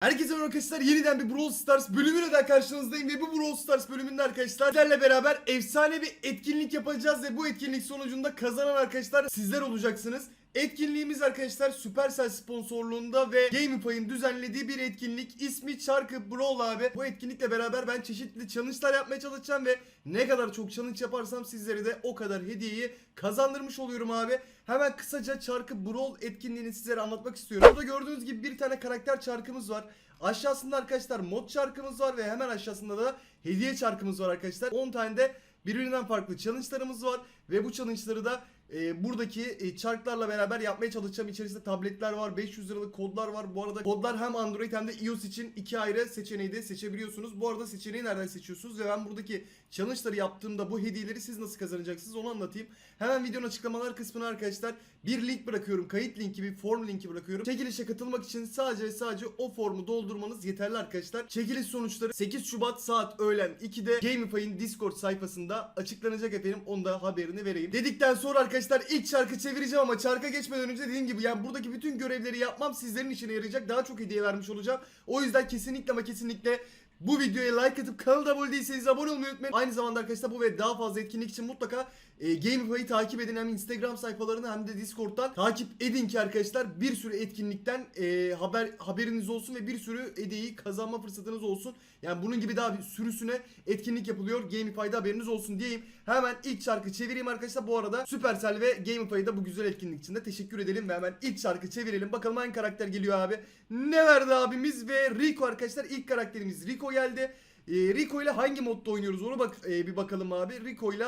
Herkese merhaba arkadaşlar yeniden bir Brawl Stars bölümüyle daha karşınızdayım ve bu Brawl Stars bölümünde arkadaşlar sizlerle beraber efsane bir etkinlik yapacağız ve bu etkinlik sonucunda kazanan arkadaşlar sizler olacaksınız. Etkinliğimiz arkadaşlar Supercell sponsorluğunda ve GameFi'nin düzenlediği bir etkinlik. İsmi Çarkı Brawl abi. Bu etkinlikle beraber ben çeşitli challenge'lar yapmaya çalışacağım ve ne kadar çok challenge yaparsam sizlere de o kadar hediyeyi kazandırmış oluyorum abi. Hemen kısaca Çarkı Brawl etkinliğini sizlere anlatmak istiyorum. Burada gördüğünüz gibi bir tane karakter çarkımız var. Aşağısında arkadaşlar mod çarkımız var ve hemen aşağısında da hediye çarkımız var arkadaşlar. 10 tane de birbirinden farklı challenge'larımız var ve bu challenge'ları da e, buradaki e, çarklarla beraber yapmaya çalışacağım. İçerisinde tabletler var, 500 liralık kodlar var. Bu arada kodlar hem Android hem de iOS için iki ayrı seçeneği de seçebiliyorsunuz. Bu arada seçeneği nereden seçiyorsunuz ve ben buradaki challenge'ları yaptığımda bu hediyeleri siz nasıl kazanacaksınız onu anlatayım. Hemen videonun açıklamalar kısmına arkadaşlar bir link bırakıyorum. Kayıt linki, bir form linki bırakıyorum. Çekilişe katılmak için sadece sadece o formu doldurmanız yeterli arkadaşlar. Çekiliş sonuçları 8 Şubat saat öğlen 2'de GameFi'nin Discord sayfasında açıklanacak efendim. Onu da haberini vereyim. Dedikten sonra arkadaşlar ilk çarkı çevireceğim ama çarka geçmeden önce dediğim gibi yani buradaki bütün görevleri yapmam sizlerin işine yarayacak. Daha çok hediye vermiş olacağım. O yüzden kesinlikle ama kesinlikle bu videoya like atıp kanala abone değilseniz abone olmayı unutmayın. Aynı zamanda arkadaşlar bu ve daha fazla etkinlik için mutlaka e, Gamify'ı takip edin. Hem Instagram sayfalarını hem de Discord'dan takip edin ki arkadaşlar bir sürü etkinlikten e, haber haberiniz olsun ve bir sürü hediyeyi kazanma fırsatınız olsun. Yani bunun gibi daha bir sürüsüne etkinlik yapılıyor. Gamify'da haberiniz olsun diyeyim. Hemen ilk şarkı çevireyim arkadaşlar. Bu arada Supercell ve Gamify'da bu güzel etkinlik için de teşekkür edelim ve hemen ilk şarkı çevirelim. Bakalım hangi karakter geliyor abi. Ne verdi abimiz ve Rico arkadaşlar ilk karakterimiz Rico geldi. E, Rico ile hangi modda oynuyoruz onu bak e, bir bakalım abi. Rico ile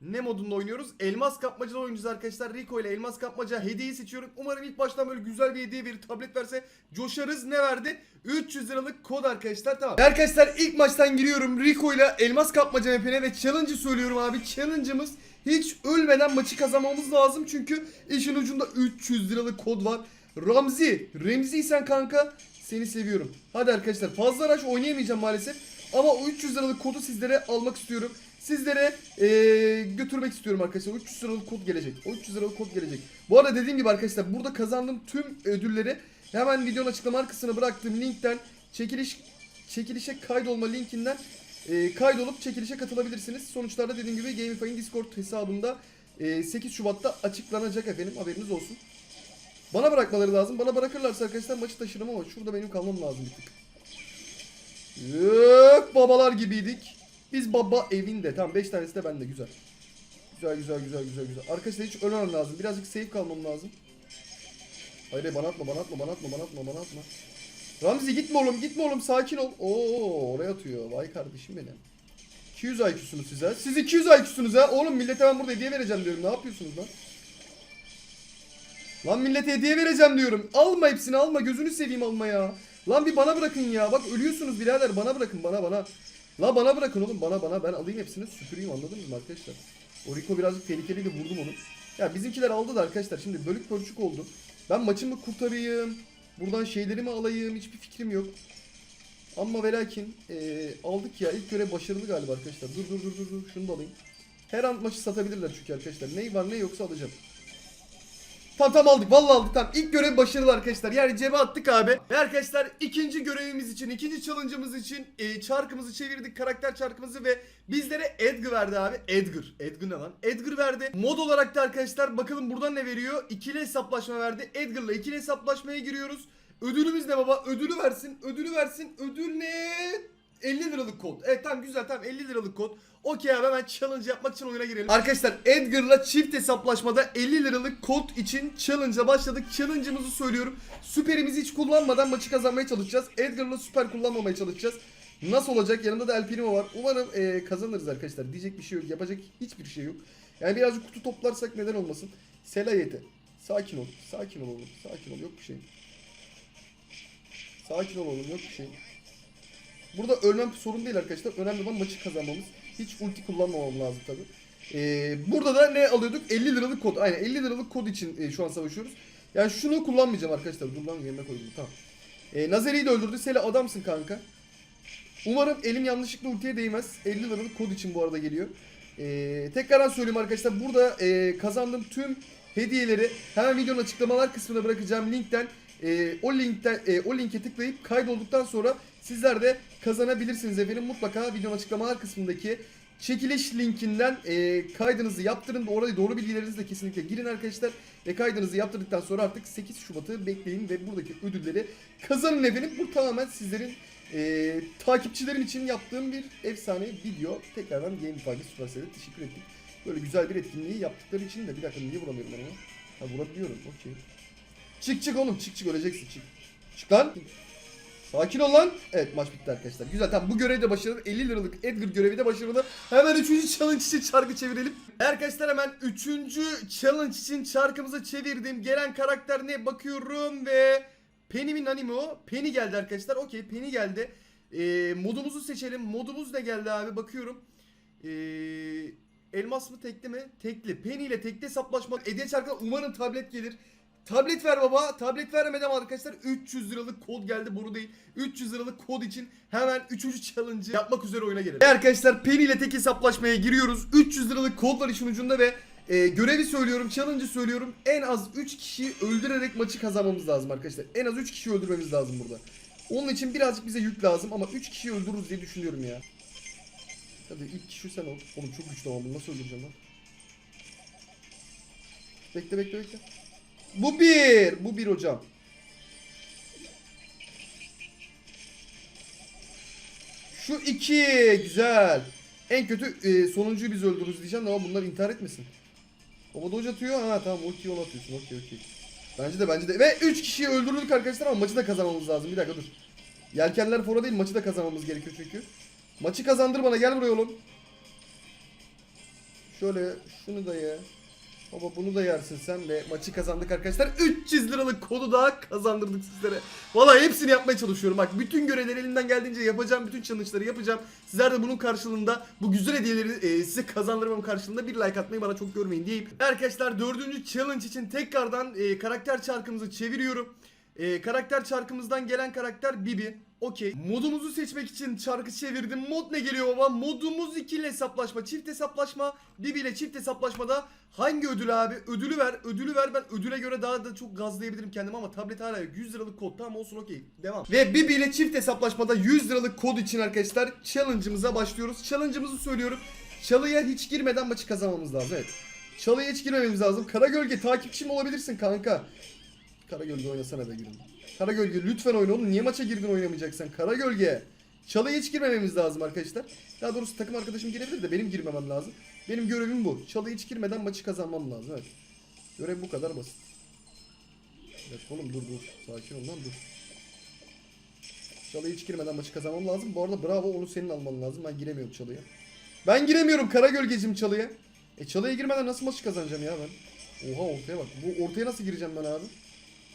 ne modunda oynuyoruz? Elmas kapmacada oynayacağız arkadaşlar. Rico ile elmas kapmaca hediyeyi seçiyorum. Umarım ilk baştan böyle güzel bir hediye verir. Tablet verse coşarız. Ne verdi? 300 liralık kod arkadaşlar. Tamam. Arkadaşlar ilk maçtan giriyorum. Rico ile elmas kapmaca mapine ve challenge'ı söylüyorum abi. Challenge'ımız hiç ölmeden maçı kazanmamız lazım. Çünkü işin ucunda 300 liralık kod var. Ramzi. Remzi sen kanka. Seni seviyorum. Hadi arkadaşlar fazla araç oynayamayacağım maalesef. Ama o 300 liralık kodu sizlere almak istiyorum. Sizlere eee, götürmek istiyorum arkadaşlar. 300 liralık kod gelecek. O 300 liralık kod gelecek. Bu arada dediğim gibi arkadaşlar burada kazandığım tüm ödülleri hemen videonun açıklama kısmına bıraktığım linkten çekiliş çekilişe kaydolma linkinden eee kaydolup çekilişe katılabilirsiniz. Sonuçlarda dediğim gibi Gamify'in Discord hesabında eee, 8 Şubat'ta açıklanacak efendim. Haberiniz olsun. Bana bırakmaları lazım. Bana bırakırlarsa arkadaşlar maçı taşırım ama şurada benim kalmam lazım bir tık. Yok babalar gibiydik. Biz baba evinde. Tamam 5 tanesi de bende güzel. Güzel güzel güzel güzel güzel. Arkadaşlar hiç ölmem lazım. Birazcık safe kalmam lazım. Hayır hayır, bana atma bana atma bana atma bana atma bana atma. Ramzi gitme oğlum gitme oğlum sakin ol. Oo oraya atıyor. Vay kardeşim benim. 200 IQ'sunuz siz ha. Siz 200 IQ'sunuz ha. Oğlum millete ben burada hediye vereceğim diyorum. Ne yapıyorsunuz lan? Lan millete hediye vereceğim diyorum. Alma hepsini alma. Gözünü seveyim alma ya. Lan bir bana bırakın ya. Bak ölüyorsunuz birader. Bana bırakın bana bana. La bana bırakın oğlum bana bana. Ben alayım hepsini süpüreyim anladınız mı arkadaşlar? O Rico birazcık tehlikeliydi vurdum onu. Ya bizimkiler aldı da arkadaşlar. Şimdi bölük pörçük oldu. Ben maçımı kurtarayım. Buradan şeylerimi alayım. Hiçbir fikrim yok. Ama ve lakin aldık ya. İlk görev başarılı galiba arkadaşlar. Dur dur dur dur dur. Şunu da alayım. Her an maçı satabilirler çünkü arkadaşlar. Ney var ne yoksa alacağım. Tamam tamam aldık vallahi aldık tamam. İlk görev başarılı arkadaşlar. Yani cebe attık abi. Ve arkadaşlar ikinci görevimiz için, ikinci challenge'ımız için e, çarkımızı çevirdik. Karakter çarkımızı ve bizlere Edgar verdi abi. Edgar. Edgar ne lan? Edgar verdi. Mod olarak da arkadaşlar bakalım buradan ne veriyor? İkili hesaplaşma verdi. Edgar'la ikili hesaplaşmaya giriyoruz. Ödülümüz ne baba? Ödülü versin. Ödülü versin. Ödül ne? 50 liralık kod. Evet tamam güzel tamam 50 liralık kod. Okey abi hemen challenge yapmak için oyuna girelim. Arkadaşlar Edgar'la çift hesaplaşmada 50 liralık kod için challenge'a başladık. Challenge'ımızı söylüyorum. Süperimizi hiç kullanmadan maçı kazanmaya çalışacağız. Edgar'la süper kullanmamaya çalışacağız. Nasıl olacak? Yanında da El Primo var. Umarım eee, kazanırız arkadaşlar. Diyecek bir şey yok. Yapacak hiçbir şey yok. Yani birazcık kutu toplarsak neden olmasın. Selayeti. Sakin ol. Sakin ol oğlum. Sakin ol. Yok bir şey. Sakin ol oğlum. Yok bir şey. Burada ölmem sorun değil arkadaşlar. Önemli olan maçı kazanmamız. Hiç ulti kullanmamam lazım tabi. Ee, burada da ne alıyorduk? 50 liralık kod. Aynen 50 liralık kod için e, şu an savaşıyoruz. Yani şunu kullanmayacağım arkadaşlar. Dur lan yerine koydum. Tamam. Ee, Nazeri'yi de öldürdü. Sele adamsın kanka. Umarım elim yanlışlıkla ultiye değmez. 50 liralık kod için bu arada geliyor. Ee, tekrardan söyleyeyim arkadaşlar. Burada e, kazandığım tüm hediyeleri hemen videonun açıklamalar kısmına bırakacağım linkten e, o linkten e, o linke tıklayıp kaydolduktan sonra sizler de kazanabilirsiniz efendim. Mutlaka videonun açıklamalar kısmındaki çekiliş linkinden e, kaydınızı yaptırın. Oraya doğru bilgilerinizle kesinlikle girin arkadaşlar. Ve kaydınızı yaptırdıktan sonra artık 8 Şubat'ı bekleyin ve buradaki ödülleri kazanın efendim. Bu tamamen sizlerin e, takipçilerim için yaptığım bir efsane video. Tekrardan GameFi'de Supercell'e teşekkür ettik. Böyle güzel bir etkinliği yaptıkları için de bir dakika niye vuramıyorum ben onu? Ha vurabiliyorum okey. Çık çık oğlum çık çık öleceksin çık. Çık lan. Sakin ol lan. Evet maç bitti arkadaşlar. Güzel tamam bu görev de başarılı. 50 liralık Edgar görevi de başarılı. Hemen 3. challenge için çarkı çevirelim. Arkadaşlar hemen 3. challenge için çarkımızı çevirdim. Gelen karakter ne bakıyorum ve Penny mi Nani mi o? Penny geldi arkadaşlar. Okey Penny geldi. Ee, modumuzu seçelim. Modumuz ne geldi abi bakıyorum. Ee, elmas mı tekli mi? Tekli. Penny ile tekli hesaplaşma. Hediye çarkına umarım tablet gelir. Tablet ver baba. Tablet vermeden arkadaşlar 300 liralık kod geldi boru değil. 300 liralık kod için hemen 3. challenge'ı yapmak üzere oyuna gelelim. Ve arkadaşlar Penny ile tek hesaplaşmaya giriyoruz. 300 liralık kod var işin ucunda ve e, görevi söylüyorum, challenge'ı söylüyorum. En az 3 kişiyi öldürerek maçı kazanmamız lazım arkadaşlar. En az 3 kişiyi öldürmemiz lazım burada. Onun için birazcık bize yük lazım ama 3 kişiyi öldürürüz diye düşünüyorum ya. Hadi ilk kişi sen ol. Oğlum çok güçlü ama bunu nasıl öldüreceğim lan? Bekle bekle bekle. Bu bir. Bu bir hocam. Şu iki. Güzel. En kötü e, sonuncuyu biz öldürürüz diyeceğim ama bunlar intihar etmesin. Baba dodge atıyor. Ha tamam ultiyi ona atıyorsun. Okey okey. Bence de bence de. Ve 3 kişiyi öldürdük arkadaşlar ama maçı da kazanmamız lazım. Bir dakika dur. Yelkenler fora değil maçı da kazanmamız gerekiyor çünkü. Maçı kazandır bana gel buraya oğlum. Şöyle şunu da ye. Baba bunu da yersin sen ve maçı kazandık arkadaşlar. 300 liralık kodu daha kazandırdık sizlere. Vallahi hepsini yapmaya çalışıyorum. Bak bütün görevleri elimden geldiğince yapacağım. Bütün challenge'ları yapacağım. Sizler de bunun karşılığında bu güzel hediyeleri e, size kazandırmam karşılığında bir like atmayı bana çok görmeyin deyip. Arkadaşlar dördüncü challenge için tekrardan e, karakter çarkımızı çeviriyorum. E, karakter çarkımızdan gelen karakter Bibi. Okey. Modumuzu seçmek için çarkı çevirdim. Mod ne geliyor baba? Modumuz ikili hesaplaşma. Çift hesaplaşma. Bibi ile çift hesaplaşmada hangi ödül abi? Ödülü ver. Ödülü ver. Ben ödüle göre daha da çok gazlayabilirim kendimi ama tablet hala yok. 100 liralık kod. Tamam olsun okey. Devam. Ve Bibi ile çift hesaplaşmada 100 liralık kod için arkadaşlar challenge'ımıza başlıyoruz. Challenge'ımızı söylüyorum. Çalıya hiç girmeden maçı kazanmamız lazım. Evet. Çalıya hiç girmememiz lazım. Kara Gölge takipçim olabilirsin kanka. Kara Gölge oynasana be gülüm. Kara Gölge lütfen oyna oğlum. Niye maça girdin oynamayacaksan? Kara Gölge. Çalıya hiç girmememiz lazım arkadaşlar. Daha doğrusu takım arkadaşım girebilir de benim girmemem lazım. Benim görevim bu. Çalıya hiç girmeden maçı kazanmam lazım. Evet. Görev bu kadar basit. Evet oğlum dur dur. Sakin ol lan dur. Çalıya hiç girmeden maçı kazanmam lazım. Bu arada bravo onu senin alman lazım. Ben giremiyorum çalıya. Ben giremiyorum Kara Gölgecim çalıya. E çalıya girmeden nasıl maçı kazanacağım ya ben? Oha ortaya bak. Bu ortaya nasıl gireceğim ben abi?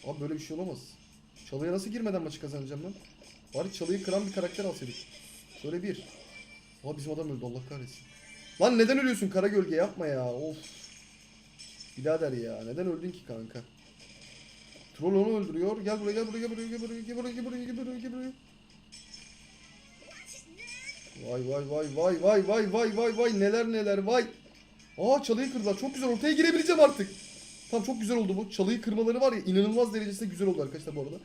Abi böyle bir şey olamaz. Çalıya nasıl girmeden maçı kazanacağım ben? Bari çalıyı kıran bir karakter alsaydık. Şöyle bir. Aa bizim adam öldü Allah kahretsin. Lan neden ölüyorsun kara gölge yapma ya of. Birader ya neden öldün ki kanka? Troll onu öldürüyor. Gel buraya gel buraya gel buraya gel buraya gel buraya gel buraya gel buraya gel buraya. Vay vay vay vay vay vay vay vay vay neler neler vay. Aa çalıyı kırdılar. Çok güzel ortaya girebileceğim artık. Tamam çok güzel oldu bu. Çalıyı kırmaları var ya inanılmaz derecesinde güzel oldu arkadaşlar bu arada.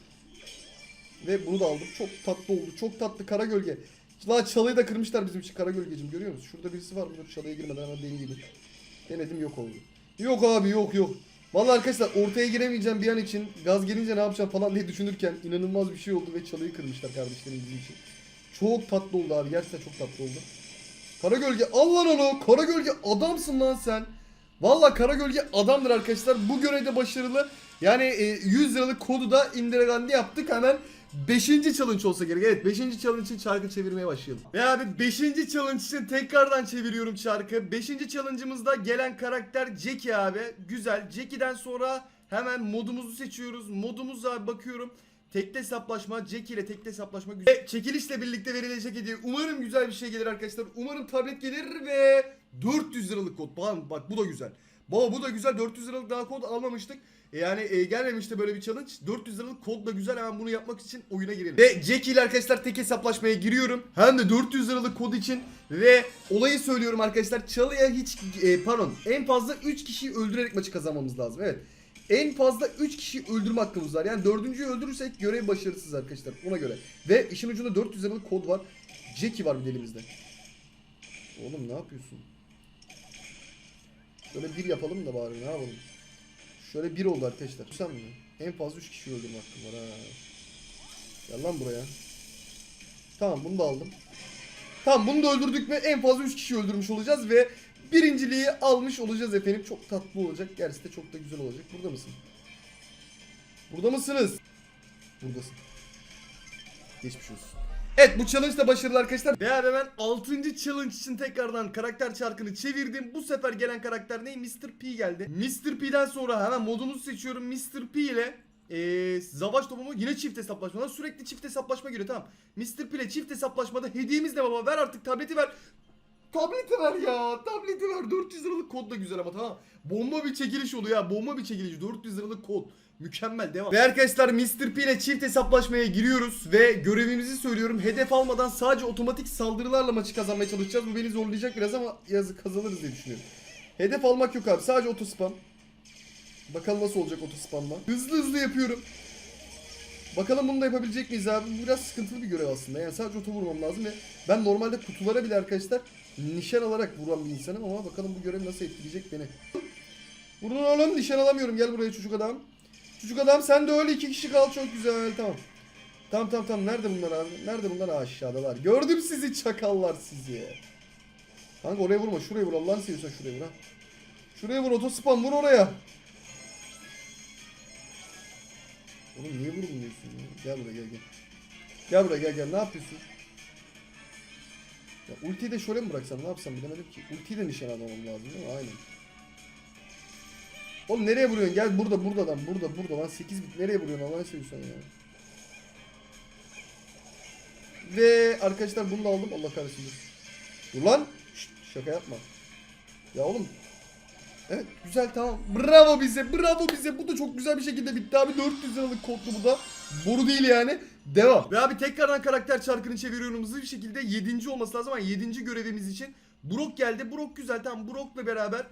Ve bunu da aldım. Çok tatlı oldu. Çok tatlı kara gölge. Lan çalıyı da kırmışlar bizim için kara gölgecim görüyor musun? Şurada birisi var. Dur çalıya girmeden hemen deneyeyim. Denedim yok oldu. Yok abi yok yok. Vallahi arkadaşlar ortaya giremeyeceğim bir an için gaz gelince ne yapacağım falan diye düşünürken inanılmaz bir şey oldu ve çalıyı kırmışlar kardeşlerim bizim için. Çok tatlı oldu abi. Gerçekten çok tatlı oldu. Kara gölge al onu. Kara gölge adamsın lan sen. Valla Kara Gölge adamdır arkadaşlar. Bu görevde başarılı. Yani e, 100 liralık kodu da Indiregan'da yaptık. Hemen 5. challenge olsa gerek. Evet 5. challenge için çarkı çevirmeye başlayalım. Ve abi 5. challenge için tekrardan çeviriyorum çarkı. 5. challenge'ımızda gelen karakter Jackie abi. Güzel. Jackie'den sonra hemen modumuzu seçiyoruz. Modumuza bakıyorum. Tekte hesaplaşma, Jackie ile tekte hesaplaşma güzel. Ve çekilişle birlikte verilecek hediye. Umarım güzel bir şey gelir arkadaşlar. Umarım tablet gelir ve 400 liralık kod. Bak, bak bu da güzel. Baba bu da güzel. 400 liralık daha kod almamıştık. E Yani e, gelmemişti böyle bir challenge. 400 liralık kod da güzel. Hemen bunu yapmak için oyuna girelim. Ve Jackie ile arkadaşlar tek hesaplaşmaya giriyorum. Hem de 400 liralık kod için. Ve olayı söylüyorum arkadaşlar. Çalıya hiç e, pardon en fazla 3 kişiyi öldürerek maçı kazanmamız lazım. Evet. En fazla 3 kişi öldürme hakkımız var. Yani dördüncüyü öldürürsek görev başarısız arkadaşlar. Ona göre. Ve işin ucunda 400 liralık kod var. Jackie var bir de elimizde. Oğlum ne yapıyorsun? Şöyle bir yapalım da bari ne yapalım. Şöyle bir oldu arkadaşlar. Sen mi? En fazla 3 kişi öldürme hakkım var ha. Gel lan buraya. Tamam bunu da aldım. Tamam bunu da öldürdük mü en fazla 3 kişi öldürmüş olacağız ve birinciliği almış olacağız efendim. Çok tatlı olacak. Gerisi de çok da güzel olacak. Burada mısın? Burada mısınız? Buradasın. Geçmiş olsun. Evet bu challenge da başarılı arkadaşlar. Ve abi ben 6. challenge için tekrardan karakter çarkını çevirdim. Bu sefer gelen karakter ne? Mr. P geldi. Mr. P'den sonra hemen modumuzu seçiyorum. Mr. P ile ee, Savaş topumu yine çift hesaplaşmadan sürekli çift hesaplaşma giriyor tamam. Mr. P ile çift hesaplaşmada hediyemiz ne baba ver artık tableti ver. Tableti ver ya tableti ver 400 liralık kod da güzel ama tamam. Bomba bir çekiliş oluyor ya bomba bir çekiliş 400 liralık kod. Mükemmel devam. Ve arkadaşlar Mr. P ile çift hesaplaşmaya giriyoruz ve görevimizi söylüyorum. Hedef almadan sadece otomatik saldırılarla maçı kazanmaya çalışacağız. Bu beni zorlayacak biraz ama yazık kazanırız diye düşünüyorum. Hedef almak yok abi sadece otospam. Bakalım nasıl olacak otospamla. Hızlı hızlı yapıyorum. Bakalım bunu da yapabilecek miyiz abi? Bu biraz sıkıntılı bir görev aslında. Yani sadece oto vurmam lazım ve ben normalde kutulara bile arkadaşlar nişan alarak vuran bir insanım ama bakalım bu görev nasıl etkileyecek beni. Vurun oğlum nişan alamıyorum. Gel buraya çocuk adam. Çocuk adam sen de öyle iki kişi kal çok güzel tamam. Tamam tamam tamam nerede bunlar abi? Nerede bunlar? Aşağıdalar. Gördüm sizi çakallar sizi. Kanka oraya vurma şuraya vur Allah'ını seviyorsan şuraya vur ha. Şuraya vur otospam vur oraya. Oğlum niye vurulmuyorsun ya? Gel buraya gel gel. Gel buraya gel gel ne yapıyorsun? Ya ultiyi de şöyle mi bıraksam ne yapsam bilemedim ki. Ultiyi de nişan almam lazım değil mi? Aynen. Oğlum nereye vuruyorsun? Gel burada burada lan burada burada lan 8 bit nereye vuruyorsun Allah'ını seviyorsan ya. Ve arkadaşlar bunu da aldım Allah kahretsin. Dur lan. Şşt, şaka yapma. Ya oğlum Evet güzel tamam. Bravo bize bravo bize. Bu da çok güzel bir şekilde bitti abi. 400 liralık kodlu bu da. Boru değil yani. Devam. Ve abi tekrardan karakter çarkını çeviriyorum bir şekilde. 7. olması lazım ama 7. görevimiz için. Brock geldi. Brock güzel tamam. Brock'la beraber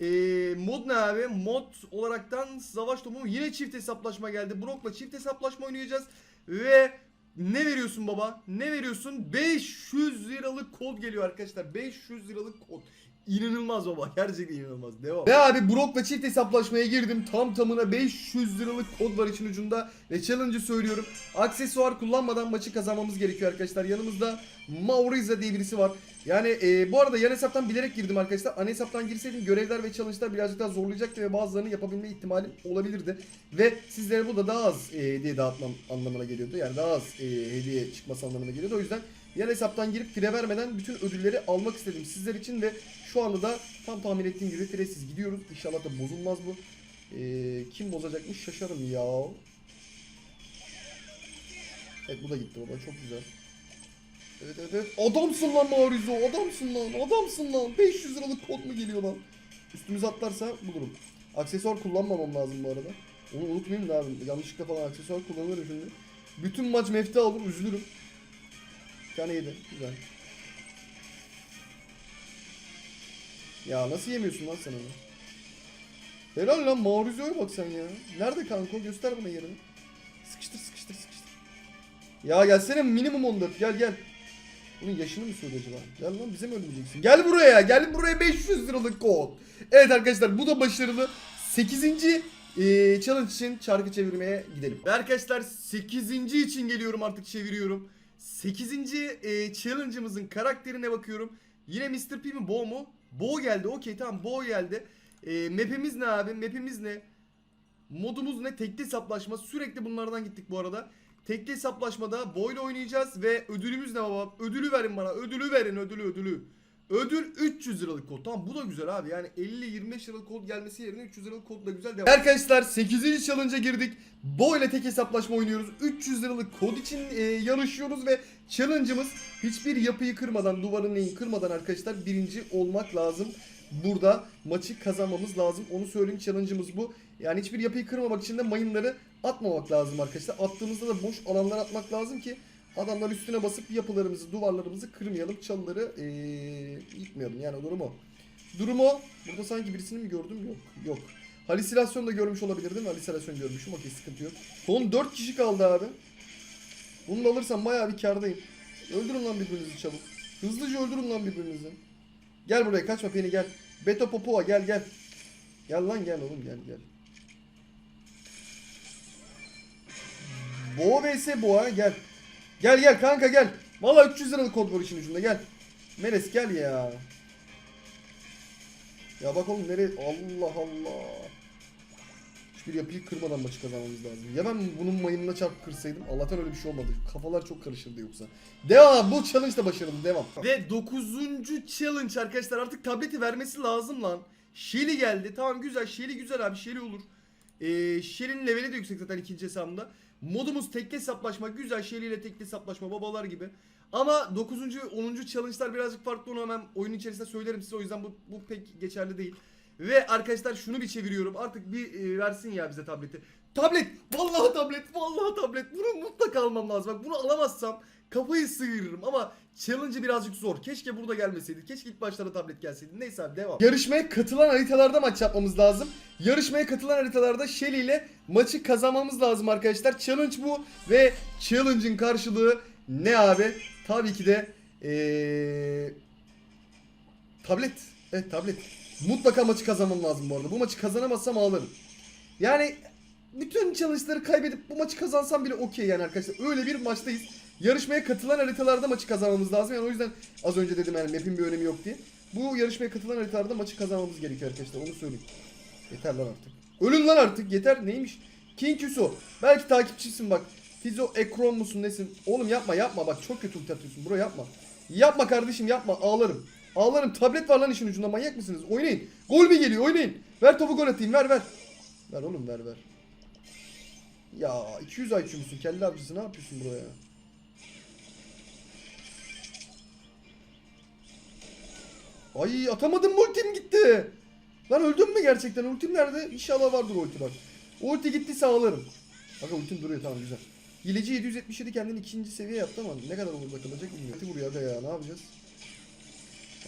ee, mod ne abi? Mod olaraktan savaş topu yine çift hesaplaşma geldi. Brock'la çift hesaplaşma oynayacağız. Ve ne veriyorsun baba? Ne veriyorsun? 500 liralık kod geliyor arkadaşlar. 500 liralık kod. İnanılmaz baba. Gerçekten inanılmaz. Devam. Ve abi Brock'la çift hesaplaşmaya girdim. Tam tamına 500 liralık kod var için ucunda. Ve challenge'ı söylüyorum. Aksesuar kullanmadan maçı kazanmamız gerekiyor arkadaşlar. Yanımızda Mauriza diye birisi var. Yani e, bu arada yan hesaptan bilerek girdim arkadaşlar. Ana hesaptan girseydim görevler ve challenge'lar birazcık daha zorlayacaktı ve bazılarını yapabilme ihtimalim olabilirdi. Ve sizlere bu da daha az e, hediye dağıtmam anlamına geliyordu. Yani daha az e, hediye çıkması anlamına geliyordu. O yüzden yan hesaptan girip fire vermeden bütün ödülleri almak istedim sizler için ve şu anda da tam tahmin ettiğim gibi firesiz gidiyoruz. İnşallah da bozulmaz bu. E, kim bozacakmış şaşarım ya. Evet bu da gitti baba çok güzel. Evet evet evet. Adamsın lan Marizo. Adamsın lan. Adamsın lan. 500 liralık kod mu geliyor lan? Üstümüze atlarsa bulurum. Aksesuar kullanmamam lazım bu arada. Onu unutmayayım da abi. Yanlışlıkla falan aksesuar kullanırım şimdi. Bütün maç mefte alır üzülürüm. Bir tane yedi. Güzel. Ya nasıl yemiyorsun lan sen onu? Helal lan Maurizo'ya bak sen ya. Nerede kanka? Göster bana yerini. Sıkıştır sıkıştır sıkıştır. Ya gelsene minimum 14 gel gel. Bunun yaşını mı söylüyor acaba? Gel lan bize mi öldüreceksin? Gel buraya gel buraya 500 liralık kod. Evet arkadaşlar bu da başarılı. 8. Ee, challenge için çarkı çevirmeye gidelim. Ve arkadaşlar 8. için geliyorum artık çeviriyorum. 8. E, challenge'ımızın karakterine bakıyorum. Yine Mr. P mi Bo mu? Bo geldi okey tamam Bo geldi. E, map'imiz ne abi? Map'imiz ne? Modumuz ne? Tekli hesaplaşma. Sürekli bunlardan gittik bu arada. Tekli hesaplaşmada boyla oynayacağız ve ödülümüz ne baba? Ödülü verin bana. Ödülü verin ödülü ödülü. Ödül 300 liralık kod. Tamam bu da güzel abi. Yani 50-25 liralık kod gelmesi yerine 300 liralık kod da güzel. Devam. Arkadaşlar 8. challenge'a girdik. Boyla tek hesaplaşma oynuyoruz. 300 liralık kod için e, yarışıyoruz ve challenge'ımız hiçbir yapıyı kırmadan, duvarın neyi kırmadan arkadaşlar birinci olmak lazım. Burada maçı kazanmamız lazım. Onu söyleyeyim challenge'ımız bu. Yani hiçbir yapıyı kırmamak için de mayınları atmamak lazım arkadaşlar. Attığımızda da boş alanlar atmak lazım ki adamlar üstüne basıp yapılarımızı, duvarlarımızı kırmayalım. Çalıları ee, yıkmayalım. Yani durum o. Durum o. Burada sanki birisini mi gördüm? Yok. Yok. Halüsinasyon da görmüş olabilir değil mi? Halüsinasyon görmüşüm. Okey sıkıntı yok. Son 4 kişi kaldı abi. Bunu da alırsam bayağı bir kardayım. Öldürün lan birbirinizi çabuk. Hızlıca öldürün lan birbirinizi. Gel buraya kaçma Penny gel. Beto Popoa gel gel. Gel lan gel oğlum gel gel. Boğa vs Boğa gel. Gel gel kanka gel. Valla 300 liralık kod var işin ucunda gel. Meres gel ya. Ya bak oğlum nereye Allah Allah. Hiçbir yapıyı kırmadan maçı kazanmamız lazım. Ya ben bunun mayınına çarpıp kırsaydım Allah'tan öyle bir şey olmadı. Kafalar çok karışırdı yoksa. Devam bu challenge da başarılı devam. Ve 9. challenge arkadaşlar artık tableti vermesi lazım lan. Shelly geldi. Tamam güzel. Shelly güzel abi. Shelly olur. Ee, Shelly'nin leveli de yüksek zaten ikinci hesabımda. Modumuz tekli hesaplaşma. Güzel ile tekli hesaplaşma babalar gibi. Ama 9. 10. challenge'lar birazcık farklı onu hemen oyun içerisinde söylerim size. O yüzden bu, bu pek geçerli değil. Ve arkadaşlar şunu bir çeviriyorum. Artık bir e, versin ya bize tableti. Tablet! Vallahi tablet! Vallahi tablet! Bunu mutlaka almam lazım. Bak bunu alamazsam kafayı sıyırırım ama challenge'ı birazcık zor. Keşke burada gelmeseydi. Keşke ilk başlarda tablet gelseydi. Neyse abi devam. Yarışmaya katılan haritalarda maç yapmamız lazım. Yarışmaya katılan haritalarda Shelly ile maçı kazanmamız lazım arkadaşlar. Challenge bu ve challenge'ın karşılığı ne abi? Tabii ki de ee, tablet. Evet tablet. Mutlaka maçı kazanmam lazım bu arada. Bu maçı kazanamazsam ağlarım. Yani bütün challenge'ları kaybedip bu maçı kazansam bile okey yani arkadaşlar. Öyle bir maçtayız. Yarışmaya katılan haritalarda maçı kazanmamız lazım. Yani o yüzden az önce dedim yani map'in bir önemi yok diye. Bu yarışmaya katılan haritalarda maçı kazanmamız gerekiyor arkadaşlar. Onu söyleyeyim. Yeter lan artık. Ölün lan artık yeter. Neymiş? King Yuso. Belki takipçisin bak. Fizo Ekron musun nesin? Oğlum yapma yapma bak çok kötü ulti atıyorsun. Bro yapma. Yapma kardeşim yapma ağlarım. Ağlarım. Tablet var lan işin ucunda manyak mısınız? Oynayın. Gol mi geliyor? Oynayın. Ver topu gol atayım. Ver ver. Ver oğlum ver ver. Ya 200 IQ musun? Kelle avcısı ne yapıyorsun buraya? Ay atamadım ultim gitti. Lan öldüm mü gerçekten? Ultim nerede? İnşallah vardır ulti bak. Ulti gittiyse ağlarım. Bakın ultim duruyor tamam güzel. Hileci 777 kendini ikinci seviye yaptı ama ne kadar burada kalacak bilmiyorum. Vuruyor aga ya ne yapacağız?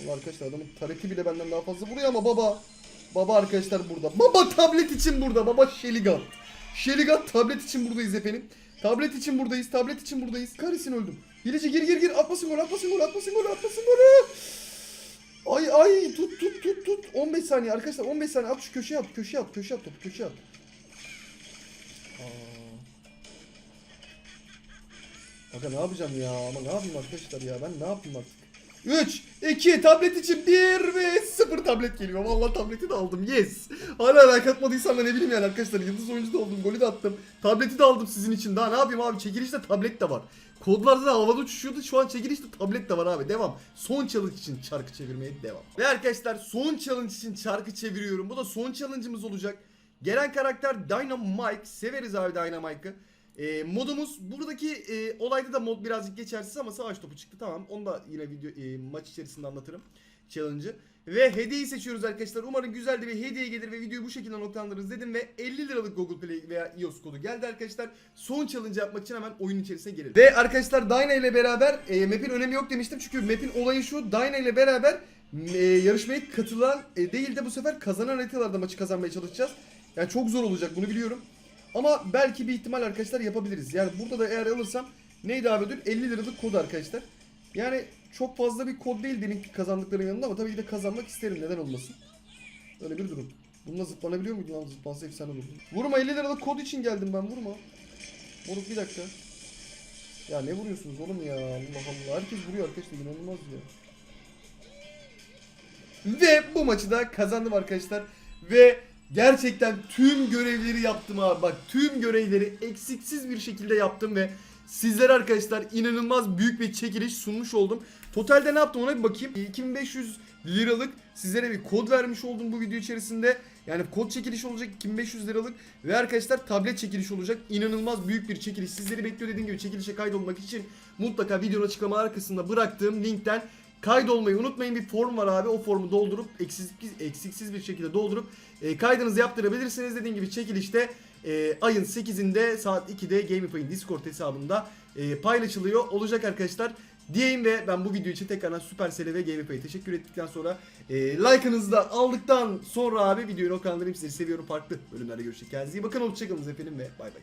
Allah arkadaşlar adamın tareti bile benden daha fazla vuruyor ama baba. Baba arkadaşlar burada. Baba tablet için burada. Baba Şeligat. Şeligat tablet için buradayız efendim. Tablet için buradayız. Tablet için buradayız. Kahretsin öldüm. Hileci gir gir gir. Atmasın gol atmasın gol atmasın gol atmasın gol. Ay ay tut tut tut tut. 15 saniye arkadaşlar 15 saniye at şu köşeye at köşeye at köşeye at topu köşeye at. Aa. Aga ne yapacağım ya ama ne yapayım arkadaşlar ya ben ne yapayım artık. 3, 2, tablet için 1 ve 0 tablet geliyor. Vallahi tableti de aldım. Yes. Hala like atmadıysan da ne bileyim yani arkadaşlar. Yıldız oyuncu da oldum. Golü de attım. Tableti de aldım sizin için. Daha ne yapayım abi? Çekilişte tablet de var. Kodlarda da havada uçuşuyordu. Şu an çekilişte tablet de var abi. Devam. Son challenge için çarkı çevirmeye devam. Ve arkadaşlar son challenge için çarkı çeviriyorum. Bu da son challenge'ımız olacak. Gelen karakter Dynamite. Severiz abi Dynamite'ı. E, modumuz buradaki e, olayda da mod birazcık geçersiz ama savaş topu çıktı tamam. Onu da yine video e, maç içerisinde anlatırım. Challenge'ı. Ve hediyeyi seçiyoruz arkadaşlar. Umarım güzel bir hediye gelir ve videoyu bu şekilde noktalandırırız dedim ve 50 liralık Google Play veya iOS kodu geldi arkadaşlar. Son challenge yapmak için hemen oyun içerisine girelim. Ve arkadaşlar Dyna ile beraber e, map'in önemi yok demiştim. Çünkü map'in olayı şu. Dyna ile beraber e, yarışmaya katılan e, değil de bu sefer kazanan haritalarda maçı kazanmaya çalışacağız. Yani çok zor olacak bunu biliyorum. Ama belki bir ihtimal arkadaşlar yapabiliriz. Yani burada da eğer alırsam neydi abi ödül? 50 liralık kod arkadaşlar. Yani çok fazla bir kod değil benim kazandıklarım yanında ama tabii ki de kazanmak isterim neden olmasın. Öyle bir durum. Bununla zıplanabiliyor muydu lan? Zıplansa efsane olurdu. Vurma 50 liralık kod için geldim ben vurma. Moruk bir dakika. Ya ne vuruyorsunuz oğlum ya? Allah Allah. Herkes vuruyor arkadaşlar inanılmaz ya. Ve bu maçı da kazandım arkadaşlar. Ve gerçekten tüm görevleri yaptım abi. Bak tüm görevleri eksiksiz bir şekilde yaptım ve sizlere arkadaşlar inanılmaz büyük bir çekiliş sunmuş oldum. Totalde ne yaptım ona bir bakayım. 2500 liralık sizlere bir kod vermiş oldum bu video içerisinde. Yani kod çekiliş olacak 2500 liralık ve arkadaşlar tablet çekiliş olacak. İnanılmaz büyük bir çekiliş. Sizleri bekliyor dediğim gibi çekilişe kaydolmak için mutlaka videonun açıklamalar kısmında bıraktığım linkten Kaydolmayı unutmayın bir form var abi. O formu doldurup eksiksiz, eksiksiz bir şekilde doldurup e, kaydınızı yaptırabilirsiniz. Dediğim gibi çekilişte e, ayın 8'inde saat 2'de GameFi'nin Discord hesabında e, paylaşılıyor olacak arkadaşlar. diyeyim ve ben bu video için tekrardan Supercell'e ve GamePay'e teşekkür ettikten sonra e, like'ınızı da aldıktan sonra abi videoyu noktalandırayım sizleri seviyorum farklı bölümlerde görüşeceğiz. Kendinize iyi bakın hoşçakalın efendim ve bay bay.